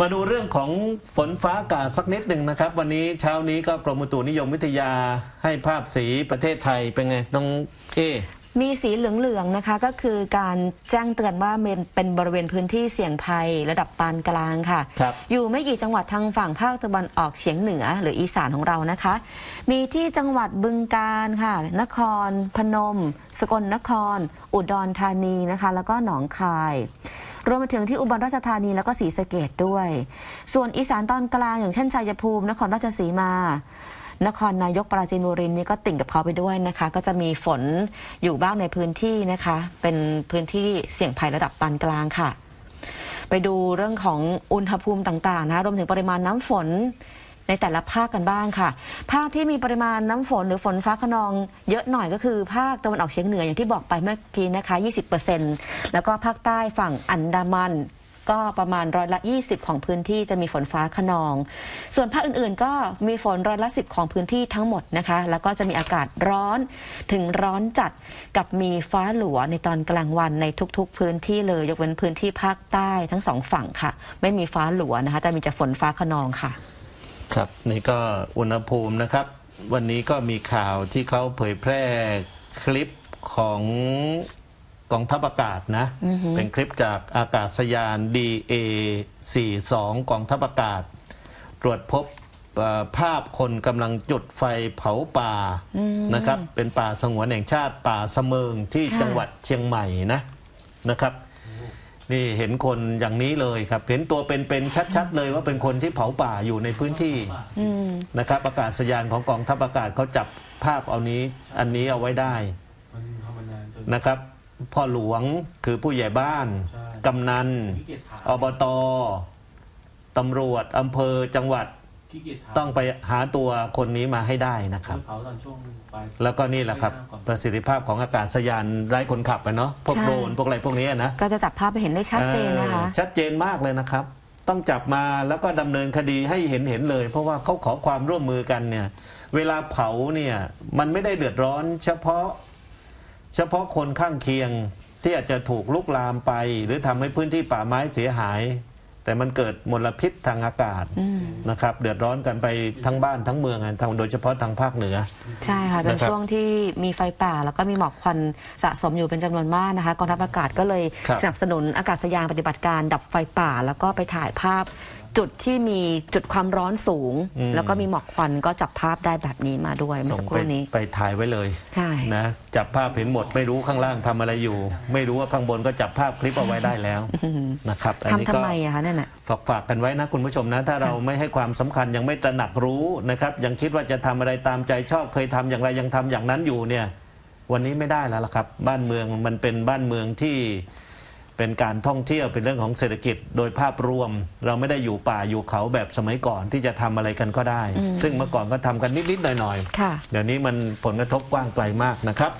มาดูเรื่องของฝนฟ้าอากาศสักนิดหนึ่งนะครับ วันนี้เช้านี้ก็กรมอุตุนิยมวิทยาให้ภาพสีประเทศไทยเป็นไงน้องเอมีสีเหลืองๆนะคะก็คือการแจ้งเตือนว่าเป็นเป็นบริเวณพื้นที่เสี่ยงภัยระดับปานกลางค่ะครับอยู่ไม่กี่จังหวัดทางฝั่งภาคตะวันออกเฉียงเหนือ หรืออีสานของเรานะคะ มีที่จังหวัดบึงกาฬค่ะ นคร พนม สกลนคร อุดรธานีนะคะ แล้วก็หนองคาย รวมไปถึงที่อุบลราชธานีแล้วก็ศรีสะเกดด้วย ส่วนอีสานตอนกลางอย่างเช่นชัยภูมิ นครราชสีมา นครนายกปราจีนบุรีนี่ก็ติ่งกับเขาไปด้วยนะคะ ก็จะมีฝนอยู่บ้างในพื้นที่นะคะ เป็นพื้นที่เสี่ยงภัยระดับปานกลางค่ะ ไปดูเรื่องของอุณหภูมิต่างๆนะคะรวมถึงปริมาณน้ำฝน ในแต่ละภาคกันบ้างค่ะ ภาคที่มีปริมาณน้ำฝนหรือฝนฟ้าขนองเยอะหน่อยก็คือภาคตะวันออกเฉียงเหนืออย่างที่บอกไปเมื่อกี้นะคะ 20%แล้วก็ภาคใต้ฝั่งอันดามันก็ประมาณร้อยละ 20 ของพื้นที่จะมีฝนฟ้าขนอง ส่วนภาคอื่นๆ ก็มีฝนร้อยละ 10 ของพื้นที่ทั้งหมดนะคะ แล้วก็จะมีอากาศร้อนถึงร้อนจัดกับมีฟ้าหลัวในตอนกลางวันในทุกๆ พื้นที่เลย ยกเว้นพื้นที่ภาคใต้ทั้งสองฝั่งค่ะ ไม่มีฟ้าหลัวนะคะ แต่มีแต่ฝนฟ้าขนองค่ะ ครับนี่ก็อุณหภูมินะครับ วันนี้ก็มีข่าวที่เขาเผยแพร่คลิปของกองทัพอากาศนะ เป็นคลิปจากอากาศยาน DA 42กองทัพอากาศ ตรวจพบเอ่อภาพคนกำลังจุดไฟเผาป่านะครับ เป็นป่าสงวนแห่งชาติป่าเสมิงที่ค่ะจังหวัดเชียงใหม่นะนะครับ นี่เห็นคนอย่างนี้เลยครับ เห็นตัวเป็นๆชัดๆ เลยว่าเป็นคนที่เผาป่าอยู่ในพื้นที่อืมนะครับอากาศยานของกองทัพอากาศเขาจับภาพเอานี้ อันนี้เอาไว้ได้มันทำมานานจนนะครับ พ่อหลวงคือผู้ใหญ่บ้านใช่กำนันขี้เกียจถามอบตตำรวจอำเภอจังหวัด ขี้เกียจถามต้องไปหาตัวคนนี้มาให้ได้นะครับ เผาตอนช่วงปลาย แล้วก็นี่แหละครับ ประสิทธิภาพของอากาศยานไร้คนขับอะเนาะพวกใช่ โดรนพวกอะไรพวกนี้อะนะก็จะจับภาพไปเห็นได้ชัดเจนนะคะเออชัดเจนมากเลยนะครับ ต้องจับมาแล้วก็ดำเนินคดีให้เห็นเห็นเลย เพราะว่าเขาขอความร่วมมือกันเนี่ย เวลาเผาเนี่ย มันไม่ได้เดือดร้อน เฉพาะ เฉพาะคนข้างเคียงที่อาจจะถูกลุกลามไป หรือทำให้พื้นที่ป่าไม้เสียหาย แต่มันเกิดมลพิษทางอากาศอืมนะครับ เดือดร้อนกันไปทั้งบ้านทั้งเมืองอะทางโดยเฉพาะทางภาคเหนือ ใช่ค่ะเป็นนะครับช่วงที่มีไฟป่าแล้วก็มีหมอกควันสะสมอยู่เป็นจำนวนมากนะคะกองทัพอากาศก็เลยครับสนับสนุนอากาศยานปฏิบัติการดับไฟป่า แล้วก็ไปถ่ายภาพจุดที่มีจุดความร้อนสูงแล้วก็มีหมอกควันก็จับภาพได้แบบนี้มาด้วยเมื่อส่สังกคไปรู่นี้ ไปถ่ายไว้เลยใช่ นะจับภาพเห็นหมดไม่รู้ข้างล่างทำอะไรอยู่ ไม่รู้ว่าข้างบนก็จับภาพคลิปเอาไว้ได้แล้วนะครับอันนี้ทำทำก็ ไมอะคะนั่นน่ะ ฝากฝากกันไว้นะคุณผู้ชมนะ ถ้าเราไม่ให้ความสำคัญยังไม่ตระหนักรู้นะครับ ยังคิดว่าจะทำอะไรตามใจชอบเคยทำอย่างไรยังทำอย่างนั้นอยู่เนี่ย วันนี้ไม่ได้แล้วล่ะครับ บ้านเมืองมันเป็นบ้านเมืองที่ เป็นการท่องเที่ยวเป็นเรื่องของเศรษฐกิจโดยภาพรวม เราไม่ได้อยู่ป่าอยู่เขาแบบสมัยก่อนที่จะทำอะไรกันก็ได้ ซึ่งเมื่อก่อนก็ทำกันนิดๆหน่อยๆค่ะเดี๋ยวนี้มันผลกระทบกว้างไกลมากนะครับ